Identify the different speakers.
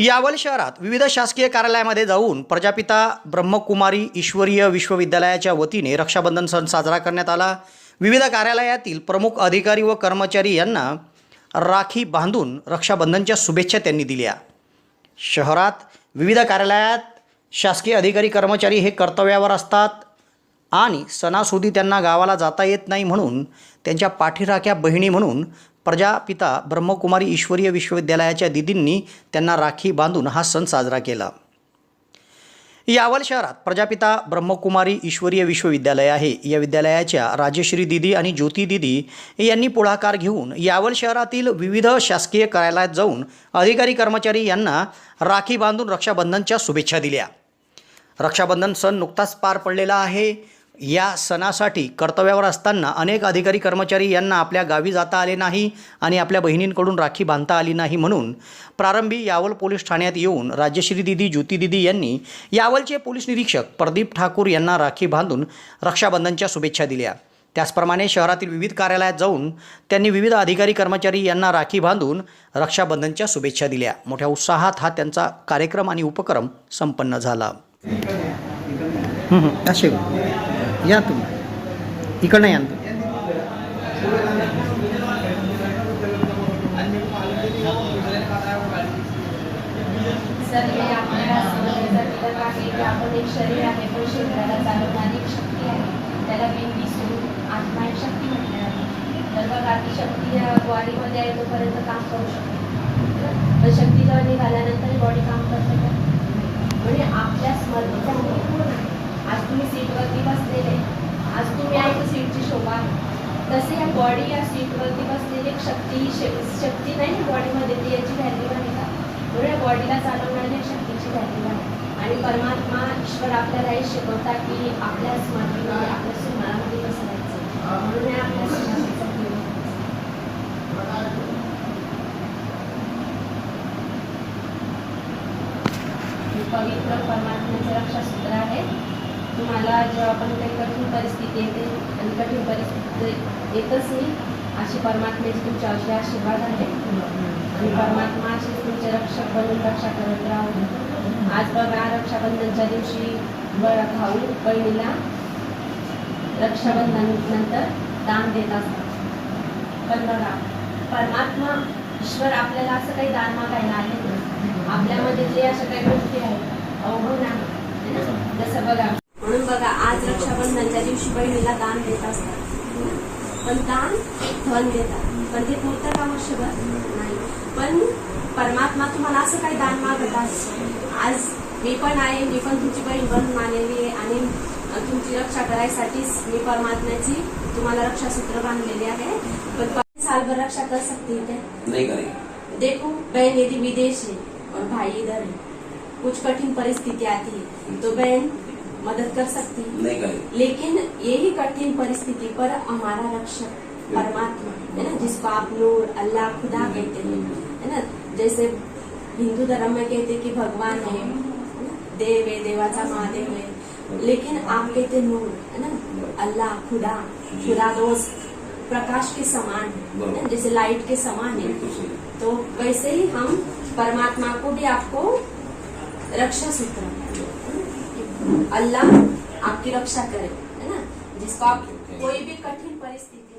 Speaker 1: यावल शहरात विविध शासकीय कार्यालयामध्ये जाऊन प्रजापिता ब्रह्मकुमारी ईश्वरीय विश्वविद्यालयाच्या वतीने रक्षाबंधन सण साजरा करण्यात आला. विविध कार्यालयातील प्रमुख अधिकारी व कर्मचारी यांना राखी बांधून रक्षाबंधनच्या शुभेच्छा त्यांनी दिल्या. शहरात विविध कार्यालयात शासकीय अधिकारी कर्मचारी हे कर्तव्यावर असतात आणि सणासुदी त्यांना गावाला जाता येत नाही म्हणून त्यांच्या पाठीराख्या बहिणी म्हणून प्रजापिता ब्रह्मकुमारी ईश्वरीय विश्वविद्यालयाच्या दिदींनी त्यांना राखी बांधून हा सण साजरा केला. यावल शहरात प्रजापिता ब्रह्मकुमारी ईश्वरीय विश्वविद्यालय आहे. या विद्यालयाच्या राजश्री दिदी आणि ज्योती दिदी यांनी पुढाकार घेऊन यावल शहरातील विविध शासकीय कार्यालयात जाऊन अधिकारी कर्मचारी यांना राखी बांधून रक्षाबंधनच्या शुभेच्छा दिल्या. रक्षाबंधन सण नुकताच पार पडलेला आहे. या सणासाठी कर्तव्यावर असताना अनेक अधिकारी कर्मचारी यांना आपल्या गावी जाता आले नाही आणि आपल्या बहिणींकडून राखी बांधता आली नाही म्हणून प्रारंभी यावल पोलीस ठाण्यात येऊन राज्यश्री दिदी ज्योती दिदी यांनी यावलचे पोलीस निरीक्षक प्रदीप ठाकूर यांना राखी बांधून रक्षाबंधनच्या शुभेच्छा दिल्या. त्याचप्रमाणे शहरातील विविध कार्यालयात जाऊन त्यांनी विविध अधिकारी कर्मचारी यांना राखी बांधून रक्षाबंधनच्या शुभेच्छा दिल्या. मोठ्या उत्साहात हा त्यांचा कार्यक्रम आणि उपक्रम संपन्न झाला. असे. या तुम्ही. इकडनं या तुम्ही.
Speaker 2: सर हे आपल्या आपण एक शरीर आहे पण शरीराला चालवणारी एक शक्ती आहे. त्याला बिंदी सोडून आत्मा एक शक्ती म्हटलं जाते. तर बघा ती शक्ती बॉडीमध्ये आहे तोपर्यंत काम करू शकतो. पण शक्ती जेव्हा निघाल्यानंतर बॉडी काम करते म्हणजे आपल्या स्मरणीचा आज तुम्ही सीटवरती बसलेले. आज तुम्ही आहे तर सीटची शोभा आहे. तसे या बॉडी या सीटवरती बसलेली एक शक्ती श- शक्ती नाही बॉडीमध्ये ती याची व्हॅल्यू आहे का? म्हणून या बॉडीला चालवणारी एक शक्तीची व्हॅल्यू आहे. आणि परमात्मा ईश्वर आपल्याला हे शिकवतात की आपल्या स्मरणीमध्ये आपल्या स्मरणामध्ये बसवायचं. म्हणून हे आपल्या स्मरणाचा पवित्र परमात्म्याचं रक्षासूत्र आहे. मला जेव्हा पण काही कठीण परिस्थिती येते आणि कठीण परिस्थिती येतच नाही अशी परमात्म्याची तुमच्या अशी आशीर्वाद आहे. आणि परमात्मा अशी तुमचे रक्षक बनून रक्षा करत राहू. आज बघा रक्षाबंधनच्या दिवशी ब- भाऊ बहिणीला रक्षाबंधन नंतर दान देत असतात. पण बघा परमात्मा ईश्वर आपल्याला असं काही दान मागायला आले आपल्यामध्ये जे अशा काही गोष्टी आहेत अवघड आहे. ना? जसं बघा बहिणीला दान देत असतात. पण दान धन देतात. पण ते पुरतं का वर्षभर? नाही. पण परमात्मा तुम्हाला असं काही दान मागत आहे? आज मी पण आहे मी पण तुमची बहीण बनून आलेली आहे आणि तुमची रक्षा करायसाठीच मी परमात्म्याची तुम्हाला रक्षासूत्र बांधलेली आहे. पण सालभर रक्षा कर सकती है
Speaker 3: नहीं करेगी
Speaker 2: देखो बहन यदि विदेश है और भाई इधर है कुछ कठिन परिस्थिति आती है तो बहन मदद कर सकती
Speaker 3: नहीं करेगी
Speaker 2: लेकिन यही कठिन परिस्थिति पर हमारा रक्षक परमात्मा है ना जिसको आप नूर अल्लाह खुदा कहते हैं। है ना जैसे हिंदू धर्म में कहते हैं कि भगवान है? देव है देवाचा महादेव है। लेकिन आप कहते नूर है ना अल्लाह खुदा खुदा दोस्त प्रकाश के समान है? जैसे लाइट के समान है। तो वैसे ही हम परमात्मा को भी आपको रक्षा सूत्र अल्लाह आपकी रक्षा करे है ना? जिसको आप कोई भी कठिन परिस्थिति